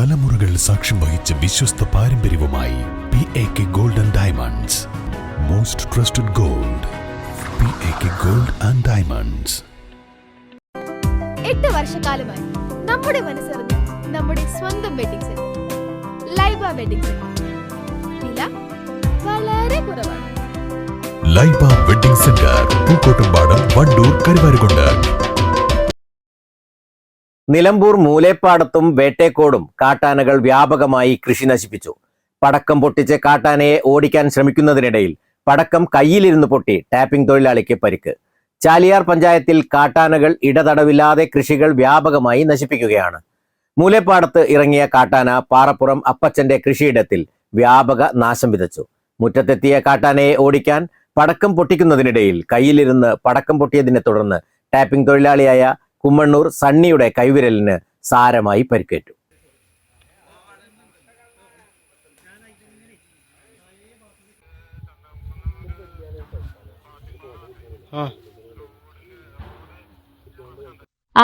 തലമുറകൾ സാക്ഷ്യം വഹിച്ച വിശ്വസ്ത പാരമ്പര്യവുമായി P A K gold and diamonds most trusted gold P A K gold and diamonds എട്ട് വർഷക്കാലമായി നമ്മുടെ മനസ്സറിഞ്ഞ നമ്മുടെ സ്വന്തം wedding centre Laiba wedding centre വില വളരെ കുറവാണ്. Laiba wedding centre Pookkottumpadam Wandoor Karuvarakundu. Nilambur മൂലേപ്പാടത്തും വേട്ടേക്കോടും കാട്ടാനകൾ വ്യാപകമായി കൃഷി നശിപ്പിച്ചു. പടക്കം പൊട്ടിച്ച് കാട്ടാനയെ ഓടിക്കാൻ ശ്രമിക്കുന്നതിനിടയിൽ പടക്കം കയ്യിലിരുന്ന് പൊട്ടി ടാപ്പിംഗ് തൊഴിലാളിക്ക് പരിക്ക്. ചാലിയാർ പഞ്ചായത്തിൽ കാട്ടാനകൾ ഇടതടവില്ലാതെ കൃഷികൾ വ്യാപകമായി നശിപ്പിക്കുകയാണ്. മൂലേപ്പാടത്ത് ഇറങ്ങിയ കാട്ടാന പാറപ്പുറം അപ്പച്ചന്റെ കൃഷിയിടത്തിൽ വ്യാപക നാശം വിതച്ചു. മുറ്റത്തെത്തിയ കാട്ടാനയെ ഓടിക്കാൻ പടക്കം പൊട്ടിക്കുന്നതിനിടയിൽ കയ്യിലിരുന്ന് പടക്കം പൊട്ടിയതിനെ തുടർന്ന് ടാപ്പിംഗ് തൊഴിലാളിയായ കുമ്മണ്ണൂർ സണ്ണിയുടെ കൈവിരലിന് സാരമായി പരിക്കേറ്റു.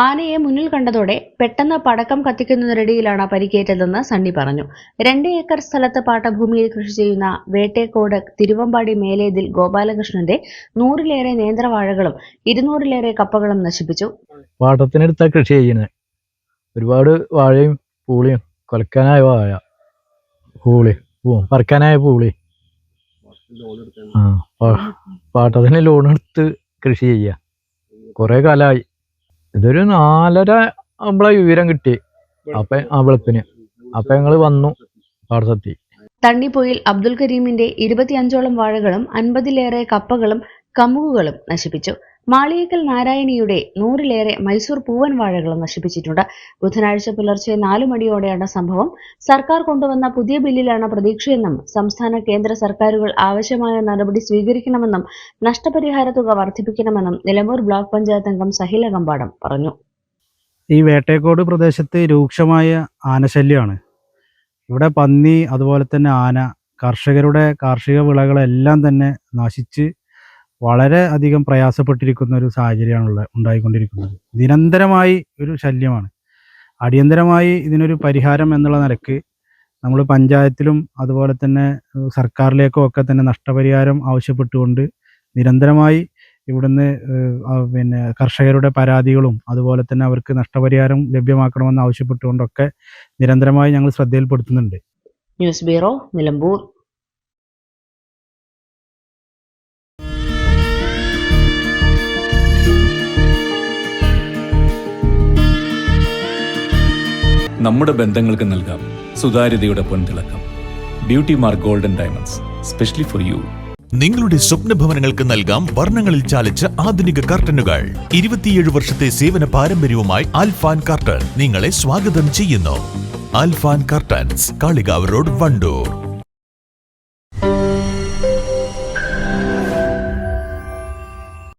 ആനയെ മുന്നിൽ കണ്ടതോടെ പെട്ടെന്ന് പടക്കം കത്തിക്കുന്നതിനിടയിലാണ് പരിക്കേറ്റതെന്ന് സണ്ണി പറഞ്ഞു. രണ്ട് ഏക്കർ സ്ഥലത്ത് പാട്ടഭൂമിയിൽ കൃഷി ചെയ്യുന്ന വേട്ടേക്കോട് തിരുവമ്പാടി മേലേതിൽ ഗോപാലകൃഷ്ണന്റെ നൂറിലേറെ നേന്ത്രവാഴകളും ഇരുന്നൂറിലേറെ കപ്പകളും നശിപ്പിച്ചു. പാട്ടത്തിനടുത്താണ് കൃഷി ചെയ്യുന്നത് ഒരുപാട് വാഴയും പൂളിയും കൊലക്കാനായ വാഴ. പൂളി പറിക്കാനായ പൂളി. പാട്ടത്തിന് ലോൺ എടുത്ത് കൃഷി ചെയ്യുക കുറേ കാലമായി ഇതൊരു നാലര നമ്മളെ വിവരം കിട്ടി. അപ്പൊ ആ വെളുപ്പിന്. അപ്പൊ ഞങ്ങൾ വന്നു. പാടത്തെത്തി തണ്ണിപ്പൊയിൽ അബ്ദുൽ കരീമിന്റെ ഇരുപത്തിയഞ്ചോളം വാഴകളും അൻപതിലേറെ കപ്പകളും കമുകുകളും നശിപ്പിച്ചു. മാളിയേക്കൽ നാരായണിയുടെ നൂറിലേറെ മൈസൂർ പൂവൻ വാഴകളും നശിപ്പിച്ചിട്ടുണ്ട്. ബുധനാഴ്ച പുലർച്ചെ നാലു മണിയോടെയാണ് സംഭവം. സർക്കാർ കൊണ്ടുവന്ന പുതിയ ബില്ലിലാണ് പ്രതീക്ഷയെന്നും സംസ്ഥാന കേന്ദ്ര സർക്കാരുകൾ ആവശ്യമായ നടപടി സ്വീകരിക്കണമെന്നും നഷ്ടപരിഹാര തുക വർദ്ധിപ്പിക്കണമെന്നും നിലമ്പൂർ ബ്ലോക്ക് പഞ്ചായത്ത് അംഗം സഹില കമ്പാടം പറഞ്ഞു. ഈ വേട്ടേക്കോട് പ്രദേശത്ത് രൂക്ഷമായ ആനശല്യമാണ്. ഇവിടെ പന്നി അതുപോലെ തന്നെ ആന കർഷകരുടെ കാർഷിക വിളകളെല്ലാം തന്നെ നശിച്ച് വളരെ അധികം പ്രയാസപ്പെട്ടിരിക്കുന്ന ഒരു സാഹചര്യമാണുള്ള ഉണ്ടായിക്കൊണ്ടിരിക്കുന്നത്. നിരന്തരമായി ഒരു ശല്യമാണ്. അടിയന്തരമായി ഇതിനൊരു പരിഹാരം എന്നുള്ള നിലയ്ക്ക് നമ്മൾ പഞ്ചായത്തിലും അതുപോലെ തന്നെ സർക്കാരിലേക്കും ഒക്കെ തന്നെ നഷ്ടപരിഹാരം ആവശ്യപ്പെട്ടുകൊണ്ട് നിരന്തരമായി ഇവിടുന്ന് പിന്നെ കർഷകരുടെ പരാതികളും അതുപോലെ തന്നെ അവർക്ക് നഷ്ടപരിഹാരം ലഭ്യമാക്കണമെന്ന് ആവശ്യപ്പെട്ടുകൊണ്ടൊക്കെ നിരന്തരമായി ഞങ്ങൾ ശ്രദ്ധയിൽപ്പെടുത്തുന്നുണ്ട്. News bureau Nilambur. നമ്മുടെ ബന്ധങ്ങൾക്ക് നൽകാം. സുതാര്യതയുടെ പൊൻതിളക്കം. Beauty mark golden diamonds specially for you നിങ്ങളുടെ സ്വപ്ന ഭവനങ്ങൾക്ക് നൽകാം വർണങ്ങളിൽ ചാലിച്ച ആധുനിക കർട്ടനുകൾ. ഇരുപത്തിയേഴ് വർഷത്തെ സേവന പാരമ്പര്യവുമായി ആൽഫാൻ കർട്ടൻ നിങ്ങളെ സ്വാഗതം ചെയ്യുന്നു. Alfan curtains Kalikavu road Wandoor.